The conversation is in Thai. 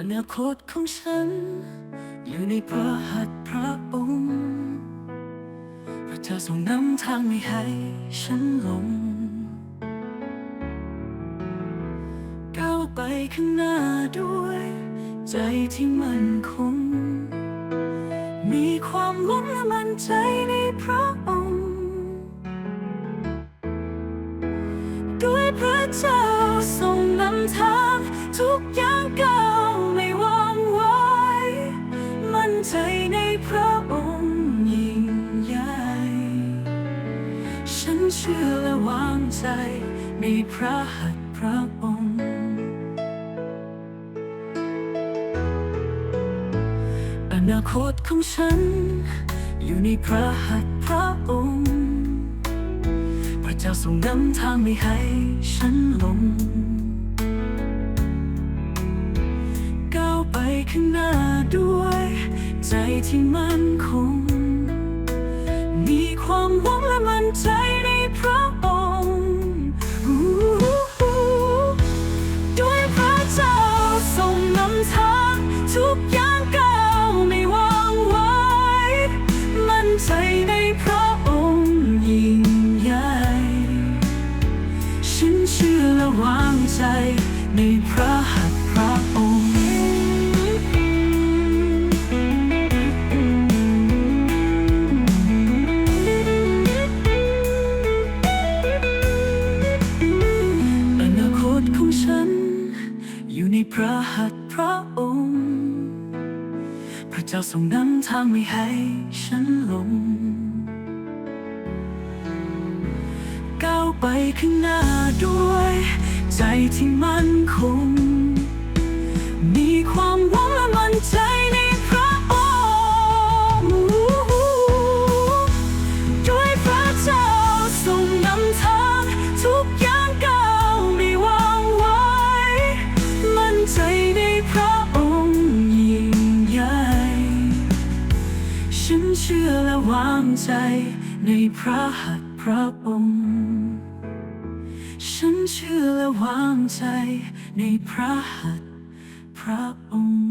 อนาคตของฉัน อยู่ในพระหัตถ์พระองค์พระเจ้าทรงนำทางไม่ให้ฉันหลงก้าวไปข้างหน้าด้วย ใจที่มั่นคง มีความหวังและมั่นใจในพระองค์ด้วยพระเจ้าทรงนำทางทุกอย่างก้า ชื่อและวางใจในพระหัตถ์พระองค์อนาคตของฉัน อยู่ในพระหัตถ์พระองค์ พระเจ้าทรงนำทางไม่ให้ฉันหลงก้าวไปข้างหน้าด้วย ใจที่มั่นคง มีความหวังและมั่นใจ และวางใจในพระหัตถ์พระองค์อนาคตของฉัน อยู่ในพระหัตถ์พระองค์ พระเจ้าทรงนำทางไม่ให้ฉันหลง ไปข้างหน้าด้วย ใจที่มั่นคง มีความหวังและมั่นใจในพระองค์ด้วยพระเจ้าทรงนำทางทุกอย่างก้าวไม่วางไว้ มั่นใจในพระองค์ยิ่งใหญ่ฉันเชื่อและวางใจในพระหัตถ์พระองค์ ฉันเชื่อและวางใจในพระหัตถ์พระองค์